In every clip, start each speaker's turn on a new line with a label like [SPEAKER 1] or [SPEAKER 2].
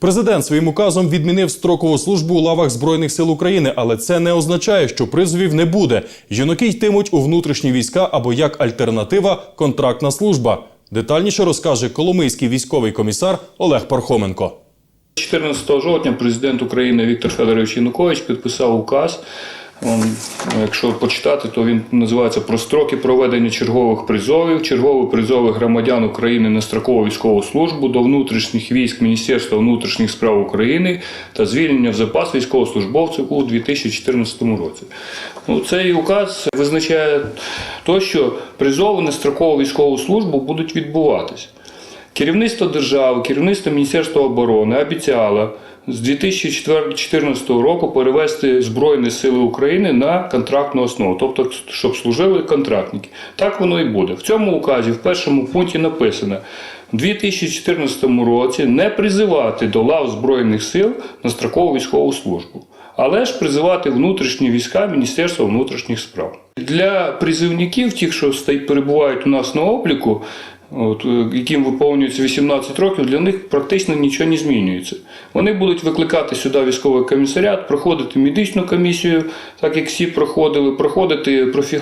[SPEAKER 1] Президент своїм указом відмінив строкову службу у лавах Збройних сил України, але це не означає, що призовів не буде. Жіноки йтимуть у внутрішні війська або як альтернатива контрактна служба. Детальніше розкаже Коломийський військовий комісар Олег Пархоменко.
[SPEAKER 2] 14 жовтня президент України Віктор Федорович Янукович підписав указ. Он, якщо почитати, то він називається про строки проведення чергових призовів, чергових призових громадян України на строкову військову службу до внутрішніх військ Міністерства внутрішніх справ України та звільнення в запас військовослужбовців у 2014 році. Ну, цей указ визначає то, що призови на строкову військову службу будуть відбуватись. Керівництво держави, керівництво Міністерства оборони обіцяло з 2014 року перевести Збройні Сили України на контрактну основу, тобто, щоб служили контрактники. Так воно і буде. В цьому указі в першому пункті написано. У 2014 році не призивати до лав Збройних сил на строкову військову службу, але ж призивати внутрішні війська Міністерства внутрішніх справ. Для призивників, тих, що перебувають у нас на обліку, от, е, яким виповнюється 18 років, для них практично нічого не змінюється. Вони будуть викликати сюди військовий комісаріат, проходити медичну комісію, так як всі проходили, проходити профі-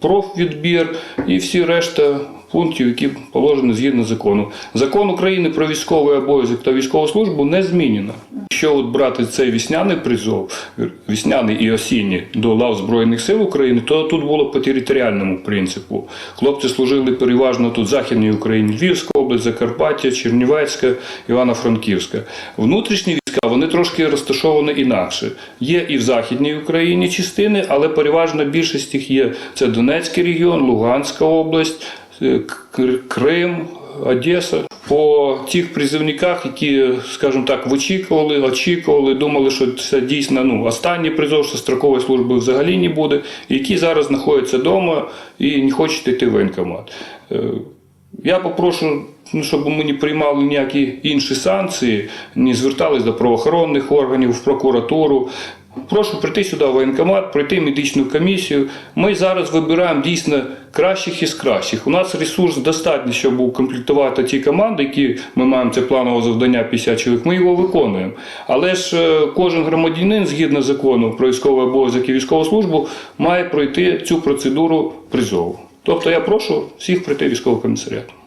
[SPEAKER 2] профвідбір і всі решта пунктів, які положені згідно закону. Закон України про військовий обов'язок та військову службу не змінено. Якщо от брати цей вісняний призов, вісняний і осінній до лав Збройних сил України, то тут було по територіальному принципу. Хлопці служили переважно тут Західній Україні, Львівська область, Закарпаття, Чернівецька, Івано-Франківська. Внутрішні війська вони трошки розташовані інакше. Є і в Західній Україні частини, але переважна більшість їх є. Це Донецький регіон, Луганська область, Крим, Одеса. По тих призовниках, які, скажімо так, вичікували, очікували, думали, що це дійсно ну, останній призов, що строкової служби взагалі не буде, які зараз знаходяться вдома і не хочуть йти в воєнкомат. Е, Я попрошу, ну, щоб ми не приймали ніякі інші санкції, не звертались до правоохоронних органів, в прокуратуру. Прошу прийти сюди в воєнкомат, пройти медичну комісію. Ми зараз вибираємо дійсно кращих із кращих. У нас ресурс достатньо, щоб укомплектувати ті команди, які ми маємо це планове завдання 50 чоловік. Ми його виконуємо. Але ж е, кожен громадянин, згідно закону про військовий обов'язок і військову службу, має пройти цю процедуру призову. Тобто я прошу всіх прийти в військовий комісаріат.